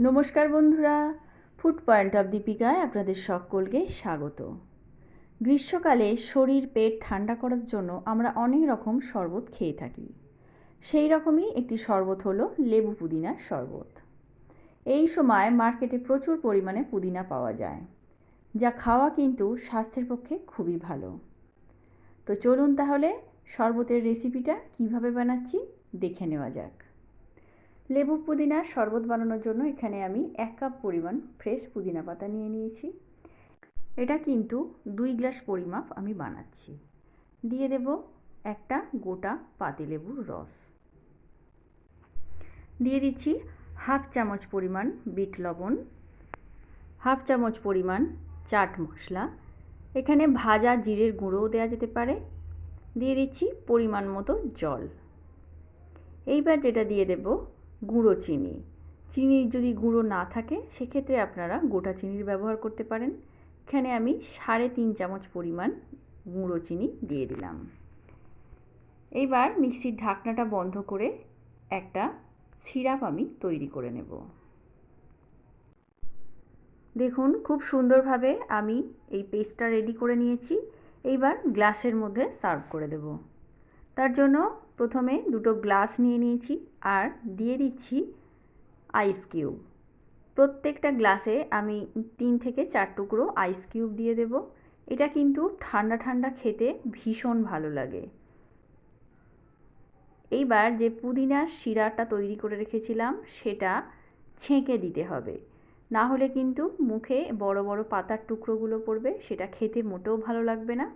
নমস্কার বন্ধুরা food point of দীপিকায় আপনাদের সকলকে স্বাগত। গ্রীষ্মকালে শরীর, পেট ঠান্ডা করার জন্য আমরা অনেক রকম শরবত খেয়ে থাকি। সেই রকমই একটি শরবত হলো লেবু পুদিনার শরবত। এই সময় মার্কেটে প্রচুর পরিমাণে পুদিনা পাওয়া যায়, যা খাওয়া কিন্তু স্বাস্থ্যের পক্ষে খুবই ভালো। তো চলুন তাহলে শরবতের রেসিপিটা কীভাবে বানাচ্ছি, দেখে নেওয়া যাক। লেবু পুদিনার শরবত বানানোর জন্য এখানে আমি এক কাপ পরিমাণ ফ্রেশ পুদিনা পাতা নিয়ে নিয়েছি। এটা কিন্তু দুই গ্লাস পরিমাপ আমি বানাচ্ছি। দিয়ে দেব একটা গোটা পাতিলেবুর রস। দিয়ে দিচ্ছি হাফ চামচ পরিমাণ বিট লবণ, হাফ চামচ পরিমাণ চাট মশলা। এখানে ভাজা জিরের গুঁড়োও দেওয়া যেতে পারে। দিয়ে দিচ্ছি পরিমাণ মতো জল। এইবার যেটা দিয়ে দেব গুঁড়ো চিনি। চিনির যদি গুঁড়ো না থাকে, সেক্ষেত্রে আপনারা গোটা চিনির ব্যবহার করতে পারেন। এখানে আমি সাড়ে তিন চামচ পরিমাণ গুঁড়ো চিনি দিয়ে দিলাম। এইবার মিক্সির ঢাকনাটা বন্ধ করে একটা সিরাপ আমি তৈরি করে নেব। দেখুন, খুব সুন্দরভাবে আমি এই পেস্টটা রেডি করে নিয়েছি। এইবার গ্লাসের মধ্যে সার্ভ করে দেব। তার জন্য প্রথমে দুটো গ্লাস নিয়ে নিয়েছি আর দিয়ে দিচ্ছি আইস কিউব প্রত্যেকটা গ্লাসে আমি তিন থেকে চার টুকরো আইস কিউব দিয়ে দেব। এটা কিন্তু ঠান্ডা ঠান্ডা খেতে ভীষণ ভালো লাগে। এইবার যে পুদিনার শিরাটা তৈরি করে রেখেছিলাম, সেটা ছেঁকে দিতে হবে। না হলে কিন্তু মুখে বড় বড় পাতার টুকরোগুলো পড়বে, সেটা খেতে মোটেও ভালো লাগবে না।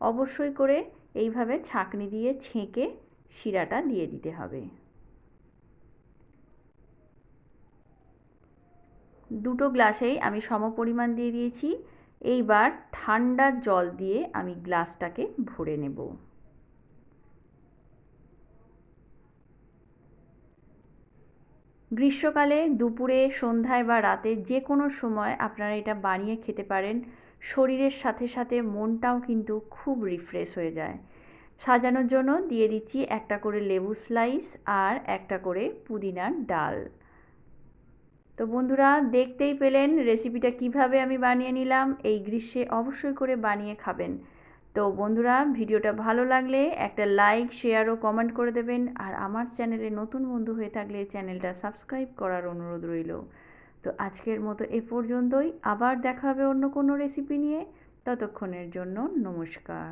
অবশ্যই করে এইভাবে ছাঁকনি দিয়ে ছেঁকে শিরাটা দিয়ে দিতে হবে। দুটো গ্লাসেই আমি সম পরিমাণ দিয়ে দিয়েছি। এইবার ঠান্ডা জল দিয়ে আমি গ্লাসটাকে ভরে নেব। গ্রীষ্মকালে দুপুরে, সন্ধ্যায় বা রাতে যে কোনো সময় আপনারা এটা বানিয়ে খেতে পারেন। শরীরের সাথে সাথে মনটাও কিন্তু খুব রিফ্রেশ হয়ে যায়। সাজানোর জন্য দিয়ে দিচ্ছি একটা করে লেবু স্লাইস আর একটা করে পুদিনার ডাল। তো বন্ধুরা, দেখতেই পেলেন রেসিপিটা কীভাবে আমি বানিয়ে নিলাম, এই গ্রীষ্মে অবশ্যই করে বানিয়ে খাবেন। তো বন্ধুরা, ভিডিওটা ভালো লাগলে একটা লাইক শেয়ার ও কমেন্ট করে দেবেন। আর আমার চ্যানেলে নতুন বন্ধু হয়ে থাকলে চ্যানেলটা সাবস্ক্রাইব করার অনুরোধ রইল। তো আজকের মতো এ পর্যন্তই। আবার দেখা হবে অন্য কোনো রেসিপি নিয়ে। ততক্ষণের জন্য নমস্কার।